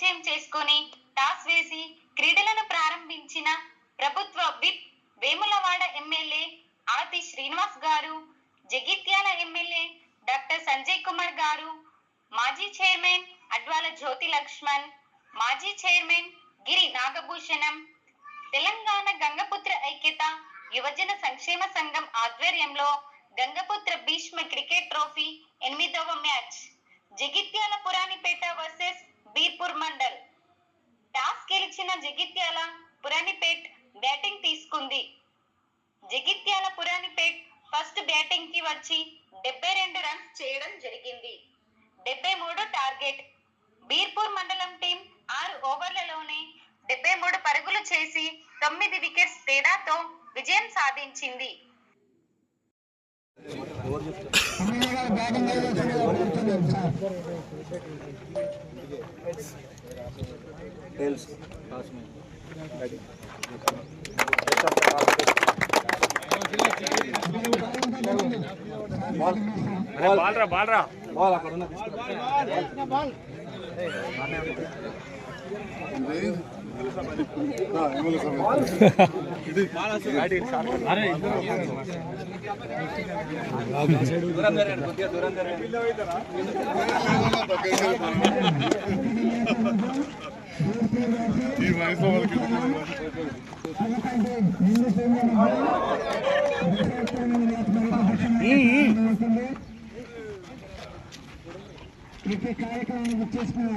పరిచయం చేసుకొని టాస్ వేసి క్రీడలను ప్రారంభించిన ప్రభుత్వ విప్ వేములవాడ ఎమ్మెల్యే ఆతి శ్రీనివాస్ గారు జగిత్యాల ఎమ్మెల్యే డాక్టర్ సంజయ్ కుమార్ గారు మాజీ చైర్మన్ అడ్వాల జ్యోతి లక్ష్మణ్ మాజీ చైర్మన్ గిరి నాగభూషణం తెలంగాణ గంగపుత్ర ఐక్యత యువజన సంక్షేమ సంఘం ఆధ్వర్యంలో గంగపుత్ర భీష్మ క్రికెట్ ట్రోఫీ ఎనిమిదవ match. Jagtial Puranipet versus Birpur mandal. Toss గెలిచిన జగిత్యాల పురాణిపేట్ బ్యాటింగ్ తీసుకుంది. జగిత్యాల పురాణిపేట్ ఫస్ట్ బ్యాటింగ్కి వచ్చి డెబ్బై రెండు రన్స్ చేయడం జరిగింది. డెబ్బై మూడు టార్గెట్. బీర్పూర్ మండలం టీం ఆరు ఓవర్లలోనే డెబ్బై మూడు పరుగులు చేసి తొమ్మిది వికెట్స్ తేడాతో విజయం సాధించింది. బాల్రా బాల్రా ఈ వయసు వాళ్ళకి కార్యక్రమాన్ని వచ్చేసుకుని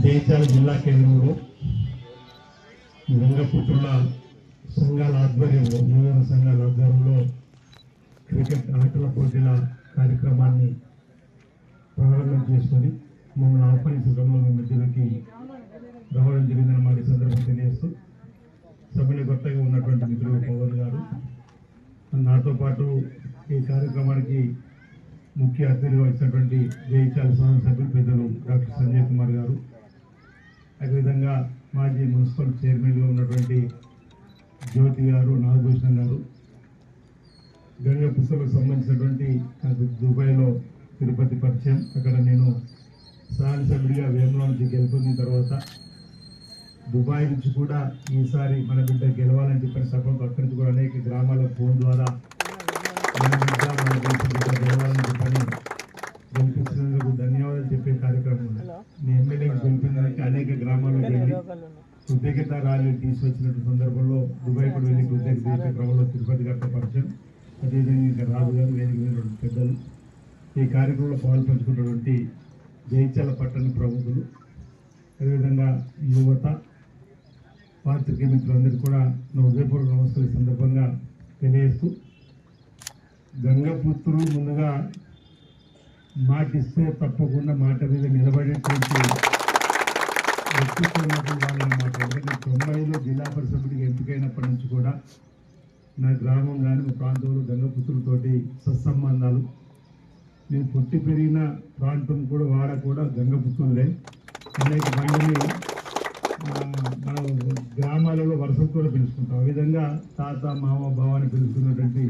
జైత్యాల జిల్లా కేంద్రంలో గంగపుత్రుల సంఘాల ఆధ్వర్యంలో యువజన సంఘాల ఆధ్వర్యంలో క్రికెట్ ఆటల పోటీల కార్యక్రమాన్ని ప్రారంభం చేసుకొని మమ్మల్ని ఆహ్వానించడంలో మీ మధ్యలోకి రావడం జరిగిందని మాట సందర్భం తెలియజేస్తూ సభ్యులు కొత్తగా ఉన్నటువంటి మిత్రులు పవన్ గారు నాతో పాటు ఈ కార్యక్రమానికి ముఖ్య అతిథిగా వచ్చినటువంటి జైత్యాల సభ్యులు పెద్దలు డాక్టర్ సంజయ్ కుమార్ గారు అదేవిధంగా మాజీ మున్సిపల్ చైర్మన్గా ఉన్నటువంటి జ్యోతి గారు నాగభూషణ్ గారు గంగ పుస్తకాలకు సంబంధించినటువంటి నాకు దుబాయ్లో తిరుపతి పరిచయం. అక్కడ నేను సహాయ సభ్యుడిగా వేమలో నుంచి గెలుపొందిన తర్వాత దుబాయ్ నుంచి కూడా ఈసారి మన బిడ్డ గెలవాలని చెప్పిన సభకు అక్కడి నుంచి కూడా అనేక గ్రామాల ఫోన్ ద్వారా మన బిడ్డ మన బిడ్డ గెలవాలని చెప్పని గెలిపించినందుకు ధన్యవాదాలు చెప్పే కార్యక్రమం ఉంది మీ ఎమ్మెల్యేకి గెలిపినందుకు అనేక గ్రామాల్లో వెళ్ళి కృతజ్ఞత ర్యాలీ తీసుకొచ్చినటువంటి సందర్భంలో దుబాయ్ కూడా వెళ్ళి కృతజ్ఞత చేసే క్రమంలో తిరుపతి గారితో పరిచయం. అదేవిధంగా ఇంకా రాజు గారు వేదిక మీద పెద్దలు. ఈ కార్యక్రమంలో పాల్పంచుకున్నటువంటి జైత్యాల పట్టణ ప్రముఖులు. అదేవిధంగా యువత పాత్రికేయ మిత్రులందరికీ కూడా నా హృదయపూర్వక నమస్కారం ఈ సందర్భంగా తెలియజేస్తూ గంగపుత్రులు ముందుగా మాటిస్తే తప్పకుండా మాట మీద నిలబడేటువంటి వ్యక్తిత్వం ఉన్నటువంటి వాళ్ళు ఎందుకంటే తొంభైలో జిల్లా పరిషత్తుడికి ఎంపికైనప్పటి నుంచి కూడా నా గ్రామం కానీ మా ప్రాంతంలో గంగపుత్రులతోటి సత్సంబంధాలు. నేను పుట్టి పెరిగిన ప్రాంతం కూడా వాడ కూడా గంగపుత్రులే. అనేక మందిని మన గ్రామాలలో వరుసలు కూడా పిలుచుకుంటాం. ఆ విధంగా తాత మామ బావ అని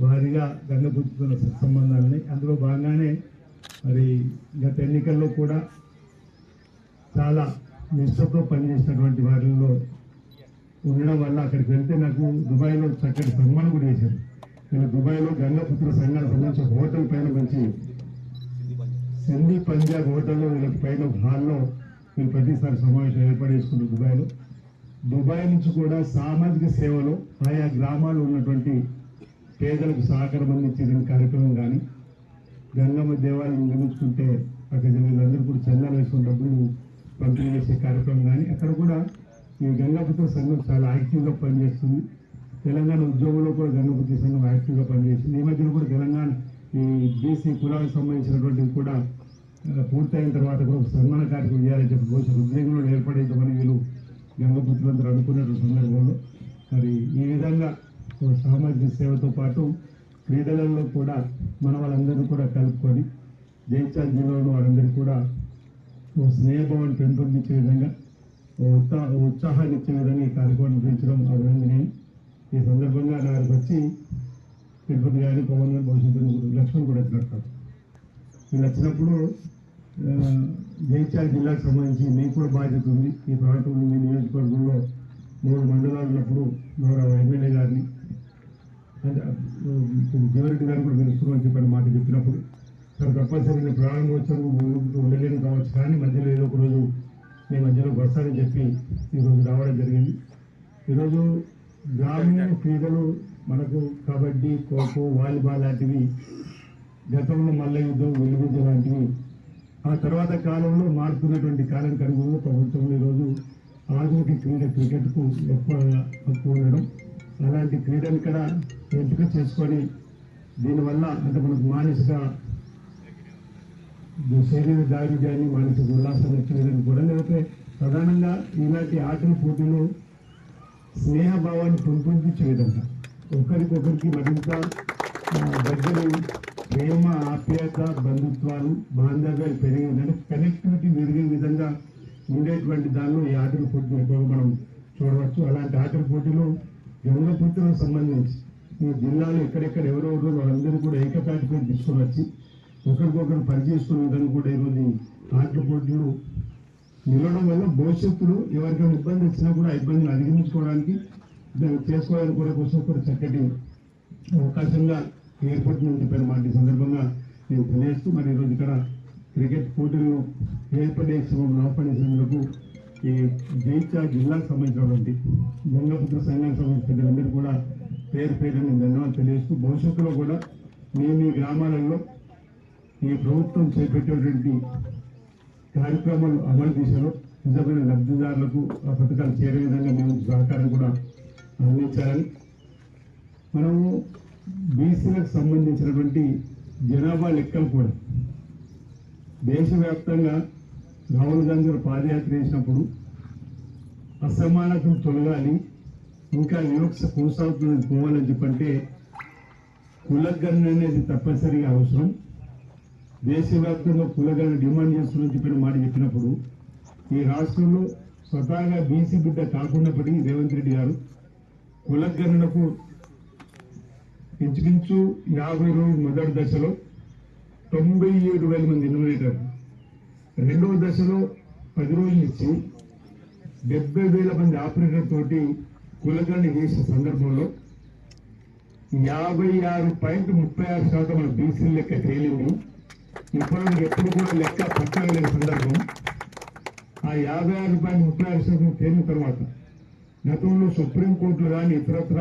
వారిగా గంగపుత్రుల సత్సంబంధాలని అందులో భాగంగానే మరి గత ఎన్నికల్లో కూడా చాలా నిష్టతో పనిచేసినటువంటి వారిలో ఉండడం వల్ల అక్కడికి వెళ్తే నాకు దుబాయ్లో చక్కటి సన్మానం కూడా చేశారు. నేను దుబాయ్లో గంగపుత్ర సంఘానికి సంబంధించిన హోటల్ పైన మంచి సింధీ పంజాబ్ హోటల్లో వీళ్ళకి పైన హాల్లో వీళ్ళు ప్రతిసారి సమావేశం ఏర్పాటు చేసుకుంటారు దుబాయ్లో. దుబాయ్ నుంచి కూడా సామాజిక సేవలో ఆయా గ్రామాల్లో ఉన్నటువంటి పేదలకు సహకారం అందించిన కార్యక్రమం కానీ గంగమ్మ దేవాలయం నిర్మించుకుంటే అక్కడ వీళ్ళందరూ కూడా చందాలు వేసుకున్న డబ్బులు పంపిణీ చేసే కార్యక్రమం కానీ అక్కడ కూడా ఈ గంగాపతి సంఘం చాలా యాక్టివ్గా పనిచేస్తుంది. తెలంగాణ ఉద్యోగంలో కూడా గంగాపతి సంఘం యాక్టివ్గా పనిచేస్తుంది ఈ మధ్యన కూడా తెలంగాణ ఈ బీసీ కులాలకు సంబంధించినటువంటివి కూడా పూర్తయిన తర్వాత కూడా ఒక సన్మాన కార్యక్రమం చేయాలని చెప్పి భవిష్యత్ ఉద్యోగంలో ఏర్పడేద్దామని వీళ్ళు గంగపుత్రులందరూ అనుకున్నటువంటి సందర్భంలో. మరి ఈ విధంగా ఒక సామాజిక సేవతో పాటు క్రీడలలో కూడా మన వాళ్ళందరినీ కూడా కలుపుకొని జైత్యాల జిల్లాలో వారందరికీ కూడా ఓ స్నేహభావాన్ని పెంపొందించే విధంగా ఓ ఉత్సా ఉత్సాహాన్ని ఇచ్చే విధంగా ఈ కార్యక్రమం నిర్వహించడం అభినందనీయం ఈ సందర్భంగా నా వచ్చి తిరుపతి గారి పవన్ గారి భవిష్యత్తు లక్ష్మణ్ కూడా వచ్చినట్టు వీళ్ళు వచ్చినప్పుడు ఆ, జగిత్యాల జిల్లాకు సంబంధించి మీకు కూడా బాధ్యత ఉంది. ఈ ప్రాంతంలో మీ నియోజకవర్గంలో మూడు మండలాలు ఉన్నప్పుడు గౌరవ ఎమ్మెల్యే గారిని అంటే దేవరెడ్డి గారిని కూడా పిలుస్తున్నామని చెప్పిన మాట చెప్పినప్పుడు సార్ తప్పనిసరి నేను ప్రారంభోత్సవం ఉండలేను కావచ్చు కానీ మధ్యలో ఏదో ఒక రోజు మీ మధ్యలో వస్తానని చెప్పి ఈరోజు రావడం జరిగింది. ఈరోజు గ్రామీణ క్రీడలు మనకు కబడ్డీ ఖోఖో వాలీబాల్ లాంటివి గతంలో మల్ల యుద్ధం వెలుగుద్ద లాంటివి ఆ తర్వాత కాలంలో మారుతున్నటువంటి కాలం కనుగొని ప్రభుత్వం ఈరోజు ఆధునిక క్రీడ క్రికెట్కు ఎక్కువగా హక్కు ఉండడం. అలాంటి క్రీడను ఇక్కడ ఎంపిక చేసుకొని దీనివల్ల అంటే మనకు మానసిక శరీర దారుఢ్యాన్ని మానసిక ఉల్లాసం వచ్చేదని కూడా లేకపోతే ప్రధానంగా ఇలాంటి ఆటల పోటీలు స్నేహభావాన్ని పెంపొందించే విధంగా ఒకరికొకరికి మరింత దగ్గర ప్రేమ ఆప్యాయత బంధుత్వాలు బాంధవ్యాలు పెరిగే అంటే కనెక్టివిటీ పెరిగే విధంగా ఉండేటువంటి దానిలో ఈ ఆటల పోటీలు ఎక్కువగా మనం చూడవచ్చు. అలాంటి ఆటల పోటీలు గంగపుత్రులకు సంబంధించి ఈ జిల్లాలో ఎక్కడెక్కడ ఎవరెవరు వాళ్ళందరూ కూడా ఏకతాటిపై తీసుకొని వచ్చి ఒకరికొకరు పనిచేసుకునే విధంగా కూడా ఈరోజు ఈ ఆటల పోటీలు నిలవడం వల్ల భవిష్యత్తులో ఎవరికైనా ఇబ్బంది వచ్చినా కూడా ఆ ఇబ్బందిని అధిగమించుకోవడానికి దాన్ని చేసుకోవడానికి కూడా కోసం కూడా చక్కటి అవకాశంగా ఏర్పడుతుందని చెప్పిన మాట. ఈ సందర్భంగా నేను తెలియజేస్తూ మరి ఈరోజు ఇక్కడ క్రికెట్ పోటీలు ఏర్పడే నవపడేసేందుకు ఈ జైత్యా జిల్లాకు సంబంధించినటువంటి గంగపుత్ర సంఘానికి సంబంధించిన పెద్దలందరూ కూడా పేరు పేరు నేను ధన్యవాదాలు తెలియజేస్తూ భవిష్యత్తులో కూడా మీ మీ గ్రామాలలో ఈ ప్రభుత్వం చేపట్టేటువంటి కార్యక్రమాలు అమలు దిశలో నిజమైన లబ్ధిదారులకు ఆ పథకాలు చేరే విధంగా మేము సహకారం కూడా అందించాలని. మనము బీసీలకు సంబంధించినటువంటి జనాభా లెక్కలు కూడా దేశవ్యాప్తంగా రాహుల్ గాంధీ పాదయాత్ర చేసినప్పుడు అసమానతను తొలగాలి ఇంకా వివక్ష కొనసాగుతున్నది పోవాలని చెప్పంటే కులగణన అనేది తప్పనిసరిగా అవసరం. దేశవ్యాప్తంగా కులగణన డిమాండ్ చేస్తున్న చెప్పిన మాట చెప్పినప్పుడు ఈ రాష్ట్రంలో స్వతహాగా బీసీ బిడ్డ కాకున్నప్పటికీ రేవంత్ రెడ్డి గారు కులగణనకు ఇంచుమించు యాభై రోజు మొదటి దశలో తొంభై ఏడు వేల మంది ఇన్వైటర్. రెండవ దశలో పది రోజులు ఇచ్చి డెబ్బై వేల మంది ఆపరేటర్ తోటి కులగణన చేసిన సందర్భంలో యాభై ఆరు పాయింట్ ముప్పై ఆరు శాతం మన బీసీ లెక్క తేలింది ఇప్పుడు ఎప్పుడు కూడా లెక్క పక్కన సందర్భం. ఆ యాభై ఆరు రూపాయలు ముప్పై ఆరు శాతం తేలిన తర్వాత గతంలో సుప్రీంకోర్టులు కానీ ఇతరత్ర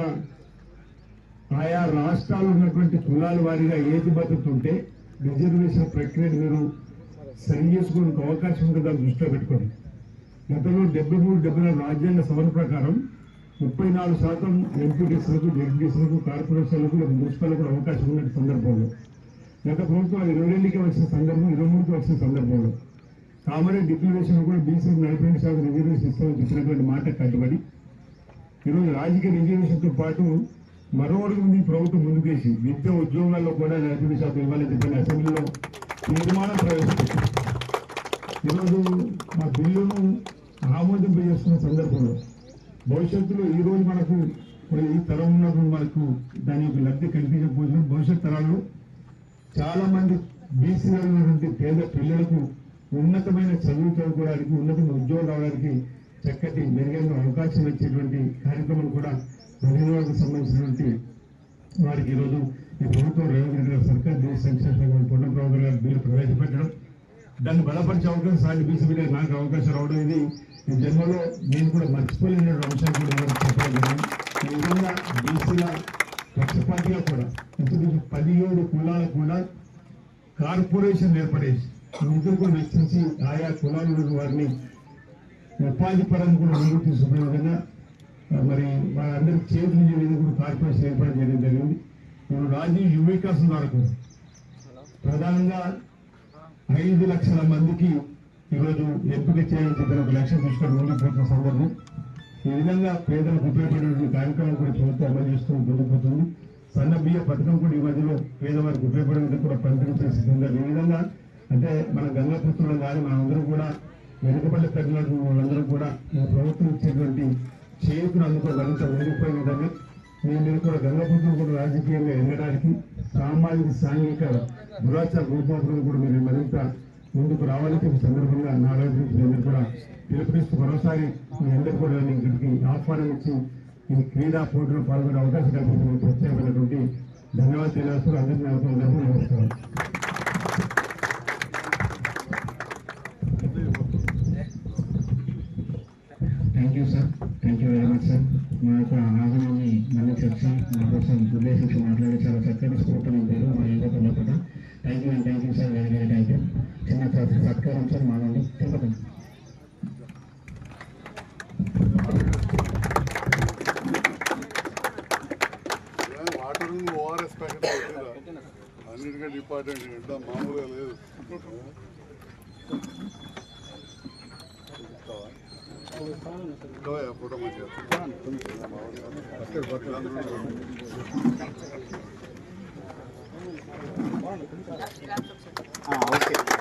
ఆయా రాష్ట్రాలు ఉన్నటువంటి కులాల వారీగా ఏది బతుకుతుంటే రిజర్వేషన్ ప్రక్రియను మీరు సరి చేసుకోవడానికి అవకాశం ఉంటుందా దృష్టిలో పెట్టుకోండి. గతంలో డెబ్బై మూడు డెబ్బై నాలుగు రాజ్యాంగ సవరణ ప్రకారం ముప్పై నాలుగు శాతం ఎంపీటీసీలకు జడ్పీసీలకు కార్పొరేషన్లకు లేదా మున్సిపల్ కూడా అవకాశం ఉన్న సందర్భంలో గత ప్రభుత్వం ఇరవై రెండుకి వచ్చిన సందర్భం ఇరవై మూడుకి వచ్చిన సందర్భంలో. కామరేజ్ డిక్లరేషన్ కూడా బీసీ నలభై రెండు శాతం రిజర్వేషన్ ఇస్తామని చెప్పినటువంటి మాట కట్టుబడి ఈరోజు రాజకీయ రిజర్వేషన్తో పాటు మరో అడుగు ముందు ప్రభుత్వం ముందుకేసి విద్య ఉద్యోగాల్లో కూడా నలభై శాతం ఇవ్వాలని చెప్పిన అసెంబ్లీలో తీర్మానం ప్రవేశపెట్టింది. ఈరోజు ఆ బిల్లును ఆమోదింప చేస్తున్న సందర్భంలో భవిష్యత్తులో ఈరోజు మనకు ఈ తరం ఉన్నప్పుడు మనకు దాని యొక్క లబ్ధి కనిపించకపోయినా భవిష్యత్ తరాల్లో చాలా మంది బీసీలో ఉన్నటువంటి పేద పిల్లలకు ఉన్నతమైన చదువు చదువుకోవడానికి ఉన్నతమైన ఉద్యోగం రావడానికి చక్కటి మెరుగైన అవకాశం ఇచ్చేటువంటి కార్యక్రమం కూడా మహిళలకు సంబంధించినటువంటి వారికి ఈరోజు ఈ ప్రభుత్వం రేవంత్ రెడ్డి గారు సర్కార్ దేశ సంక్షేమ సంఘం పొన్నం గారు బిల్లు ప్రవేశపెట్టడం దాన్ని బలపరిచే అవకాశం సాటి బీసీ నాకు అవకాశం రావడం ఇది ఈ జన్మలో నేను కూడా మర్చిపోలేని అంశం కూడా చెప్పడం జరిగింది. ఈ విధంగా బీసీల పక్షపాతిగా కూడా ఇంచుమించు పదిహేడు కులాలకు కూడా కార్పొరేషన్ ఏర్పడేసి నిధులు కూడా వెచ్చించి ఆయా కులాల వారిని ఉపాధి పరంగా కూడా ముందుకు తీసుకునే విధంగా మరి వారందరికీ చేతులు చేయడం కూడా కార్పొరేషన్ ఏర్పాటు చేయడం జరిగింది. ఇప్పుడు రాజీవ్ యువ వికాసం ద్వారా ప్రధానంగా ఐదు లక్షల మందికి ఈరోజు ఎంపిక చేయాలని చెప్పిన ఒక లక్ష్యం తీసుకొని ముందుకు పోతున్న సందర్భం. ఈ విధంగా పేదలకు ఉపయోగపడేటువంటి కార్యక్రమం కూడా ప్రభుత్వం అమలు చేస్తూ ముందుకు సన్న బియ్య పథకం కూడా ఈ మధ్యలో పేదవారికి ఉపయోగపడే కూడా పంపిణీ సిద్ధంగా ఈ విధంగా అంటే మన గంగాపుత్రులు కానీ మనందరం కూడా వెనుకబడి తగినటువంటి వాళ్ళందరూ కూడా ఈ ప్రభుత్వం ఇచ్చేటువంటి చేతులు అందుకో మరింత వెళ్ళిపోయే విధంగా మీ మీరు కూడా గంగాపుత్రులు కూడా రాజకీయంగా ఎదగడానికి సామాజిక సాంఘిక దురాచార రూపాంతరం కూడా మీరు మరింత ముందుకు రావాలని ఈ సందర్భంగా నారాయణ అందరూ కూడా పిలుపునిస్తూ మరోసారి మీ అందరూ కూడా నేను ఇక్కడికి ఆహ్వానం ఇచ్చి ఈ క్రీడా పోటీలో పాల్గొనే అవకాశం కల్పించిన ప్రత్యేకమైనటువంటి ధన్యవాదాలు తెలియజేస్తూ అందరికీ నమస్కారం నమస్కారం. Thank you sir thank you very much sir మా యొక్క ఆహ్వానాన్ని మళ్ళీ వచ్చి మా కోసం ఉద్దేశించి మాట్లాడే చాలా చక్కటి స్ఫూర్తిని 너야 고등어죠. 아 오케이.